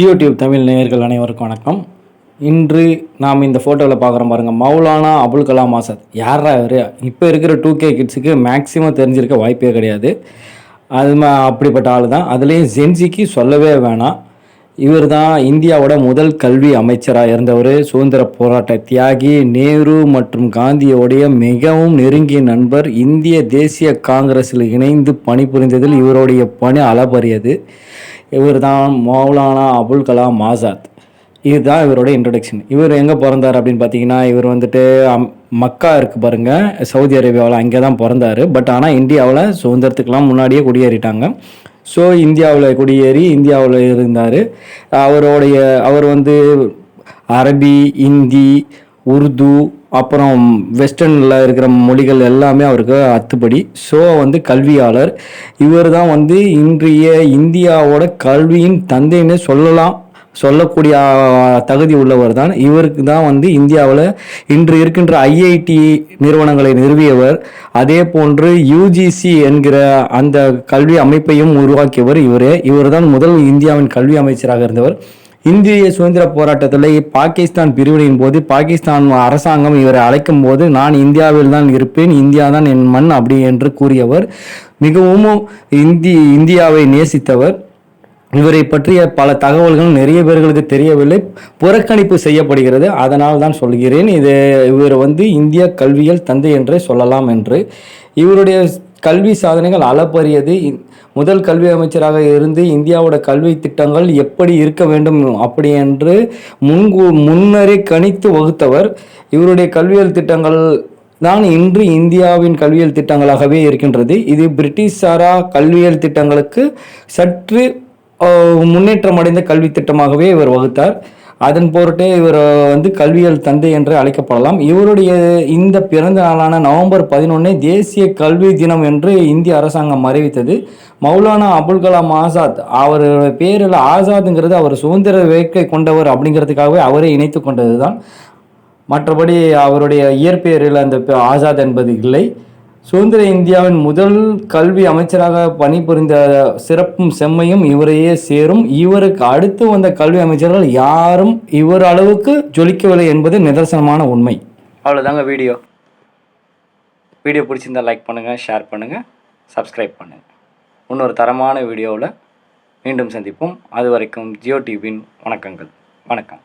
Jio tube Tamil நேயர்கள் அனைவருக்கும் வணக்கம். இன்று நாம் இந்த ஃபோட்டோவில் பார்க்குறோம் பாருங்கள் மௌலானா அபுல் கலாம் ஆசாத். யாரா இவர்? இப்போ இருக்கிற டூ கே கிட்ஸுக்கு மேக்ஸிமம் தெரிஞ்சிருக்க வாய்ப்பே கிடையாது. அது அப்படிப்பட்ட ஆள் தான் அதுலேயும் ஜென்சிக்கு சொல்லவே வேணாம். இவர் தான் இந்தியாவோட முதல் கல்வி அமைச்சராக இருந்தவர். சுதந்திர போராட்ட தியாகி நேரு மற்றும் காந்தியோடைய மிகவும் நெருங்கிய நண்பர் இந்திய தேசிய காங்கிரஸில் இணைந்து பணிபுரிந்ததில் இவருடைய பணி அளபரியது இவர் தான் மௌலானா அபுல் கலாம் ஆசாத். இதுதான் இவரோட இன்ட்ரடக்ஷன் இவர் எங்கே பிறந்தார் அப்படின்னு பார்த்தீங்கன்னா இவர் வந்துட்டு மக்கா இருக்குது பாருங்கள் சவுதி அரேபியாவில் அங்கே தான் பிறந்தார். பட் ஆனால் இந்தியாவில் சுதந்திரத்துக்கெலாம் முன்னாடியே குடியேறிட்டாங்க. ஸோ இந்தியாவில் குடியேறி இந்தியாவில் இருந்தார். அவருடைய அவர் வந்து அரபி இந்தி உருது அப்புறம் வெஸ்டர்னில் இருக்கிற மொழிகள் எல்லாமே அவருக்கு அத்துப்படி. ஸோ வந்து கல்வியாளர். இவர் தான் வந்து இன்றைய இந்தியாவோட கல்வியின் தந்தைன்னு சொல்லலாம். சொல்லக்கூடிய தகுதி உள்ளவர் தான் இவருக்கு தான் வந்து இந்தியாவில் இன்று இருக்கின்ற ஐஐடி நிறுவனங்களை நிறுவியவர். அதே போன்று யூஜிசி என்கிற அந்த கல்வி அமைப்பையும் உருவாக்கியவர் இவரே. இவர் தான் முதல் இந்தியாவின் கல்வி அமைச்சராக இருந்தவர். இந்திய சுதந்திர போராட்டத்தில் பாகிஸ்தான் பிரிவினையின் போது பாகிஸ்தான் அரசாங்கம் இவரை அழைக்கும் போது நான் இந்தியாவில் தான் இருப்பேன் இந்தியா தான் என் மண் அப்படி என்று கூறியவர். மிகவும் இந்தி இந்தியாவை நேசித்தவர். இவரை பற்றிய பல தகவல்கள் நிறைய பேர்களுக்கு தெரியவில்லை. புறக்கணிப்பு செய்யப்படுகிறது. அதனால் தான் சொல்கிறேன். இது இவர் வந்து இந்திய கல்வியல் தந்தை என்றே சொல்லலாம் என்று. இவருடைய கல்வி சாதனைகள் அளப்பரியது. முதல் கல்வி அமைச்சராக இருந்து இந்தியாவோட கல்வி திட்டங்கள் எப்படி இருக்க வேண்டும் அப்படி என்று முன்கூ முன்னரே கணித்து வகுத்தவர். இவருடைய கல்வியல் திட்டங்கள் தான் இன்று இந்தியாவின் கல்வியல் திட்டங்களாகவே இருக்கின்றது. இது பிரிட்டிஷாரா கல்வியல் திட்டங்களுக்கு சற்று முன்னேற்றம் அடைந்த கல்வி திட்டமாகவே இவர் வகுத்தார். அதன் பொருட்டே இவர் வந்து கல்வியல் தந்தை என்று அழைக்கப்படலாம். இவருடைய இந்த பிறந்த நாளான நவம்பர் பதினொன்று தேசிய கல்வி தினம் என்று இந்திய அரசாங்கம் அறிவித்தது. மௌலானா அபுல் கலாம் ஆசாத் அவர் பேரில் ஆசாத்ங்கிறது அவர் சுதந்திர வேட்கை கொண்டவர் அப்படிங்கிறதுக்காகவே அவரே இணைத்து கொண்டது தான் மற்றபடி அவருடைய இயற்பெயரில் அந்த ஆசாத் என்பது இல்லை. சுதந்திர இந்தியாவின் முதல் கல்வி அமைச்சராக பணிபுரிந்த சிறப்பும் செம்மையும் இவரையே சேரும். இவருக்கு அடுத்து வந்த கல்வி அமைச்சர்கள் யாரும் இவர் அளவுக்கு ஜொலிக்கவில்லை என்பது நிதர்சனமான உண்மை. அவ்வளோதாங்க வீடியோ. வீடியோ பிடிச்சிருந்தா லைக் பண்ணுங்கள் ஷேர் பண்ணுங்கள் சப்ஸ்கிரைப் பண்ணுங்கள் இன்னொரு தரமான வீடியோவில் மீண்டும் சந்திப்போம். அது வரைக்கும் ஜியோ டிவியின் வணக்கங்கள். வணக்கம்.